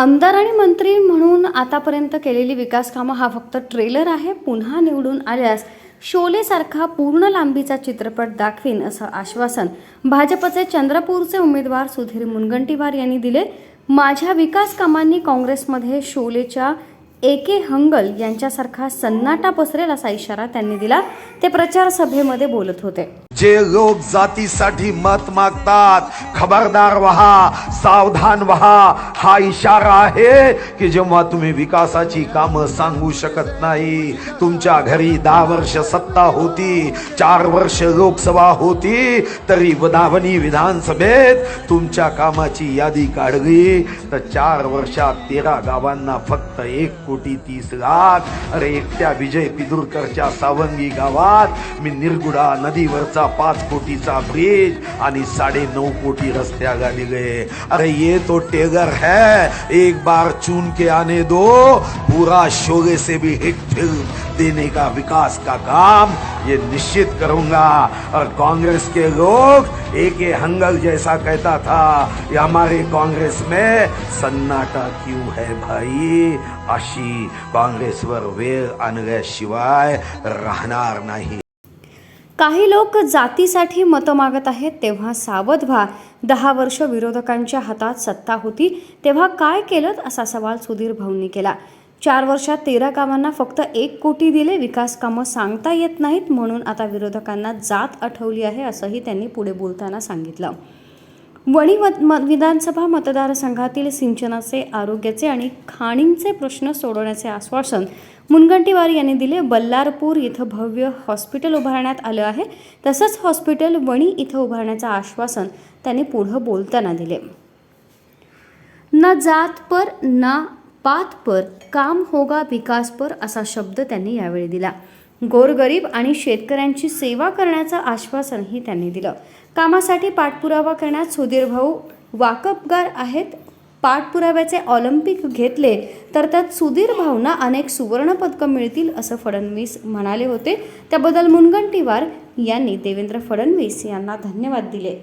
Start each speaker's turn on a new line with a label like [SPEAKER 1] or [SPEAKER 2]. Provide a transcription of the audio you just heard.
[SPEAKER 1] आमदार आणि मंत्री म्हणून आतापर्यंत केलेली विकास कामं हा फक्त ट्रेलर आहे. पुन्हा निवडून आल्यास शोलेसारखा पूर्ण लांबीचा चित्रपट दाखवीन असं आश्वासन भाजपचे चंद्रपूरचे उमेदवार सुधीर मुनगंटीवार यांनी दिले. माझ्या विकास कामांनी काँग्रेसमध्ये शोलेच्या ए के हंगल यांच्यासारखा सन्नाटा पसरेल असा इशारा त्यांनी दिला. ते प्रचार सभेमध्ये बोलत होते.
[SPEAKER 2] जे लोक जातीसाठी मत मागतात खबरदार व्हा सावधान व्हा. हा इशारा आहे की जेव्हा तुम्ही विकासाची कामं सांगू शकत नाही तुमच्या घरी दहा वर्ष सत्ता होती चार वर्ष लोकसभा होती तरी वदावनी विधानसभेत तुमच्या कामाची यादी काढली तर चार वर्षात तेरा गावांना फक्त एक कोटी तीस लाख. अरे एकट्या विजय पिदुरकरच्या सावंगी गावात मी निर्गुडा नदीवरचा पाच कोटीचा ब्रिज आणि नऊ कोटी रस्त्याला गए अरे, ये तो टेगर है. एक बार चुन के आने दो. पूरा शोले से भी हिट फ़िल्म देने का विकास का काम ये निश्चित करूँगा. और कांग्रेस के लोग एक हंगल जैसा कहता था, ये हमारे कांग्रेस में सन्नाटा क्यों है भाई? अशी काँग्रेसवर वेळ आणल्याशिवाय राहणार नाही।
[SPEAKER 1] काही लोक जातीसाठी मतं मागत आहेत तेव्हा सावध व्हा. दहा वर्ष विरोधकांच्या हातात सत्ता होती तेव्हा काय केलं असा सवाल सुधीर भाऊंनी केला. चार वर्षात तेरा कामांना फक्त एक कोटी दिले विकास कामं सांगता येत नाहीत म्हणून आता विरोधकांना जात आठवली आहे असंही त्यांनी पुढे बोलताना सांगितलं. वणी म- विधानसभा मतदारसंघातील सिंचनाचे आरोग्याचे आणि खाणींचे प्रश्न सोडवण्याचे आश्वासन मुनगंटीवार यांनी दिले. बल्लारपूर इथं भव्य हॉस्पिटल उभारण्यात आलं आहे. तसंच हॉस्पिटल वणी इथं उभारण्याचं आश्वासन त्यांनी पुढं बोलताना दिले. ना जात पर ना पात पर काम होगा विकास पर असा शब्द त्यांनी यावेळी दिला. गोरगरीब आणि शेतकऱ्यांची सेवा करण्याचं आश्वासनही त्यांनी दिलं. कामासाठी पाठपुरावा करण्यात सुधीर भाऊ वाकबगार आहेत. पाठपुराव्याचे ऑलिम्पिक घेतले तर त्यात सुधीर भाऊंना अनेक सुवर्णपदकं मिळतील असं फडणवीस म्हणाले होते. त्याबद्दल मुनगंटीवार यांनी देवेंद्र फडणवीस यांना धन्यवाद दिले.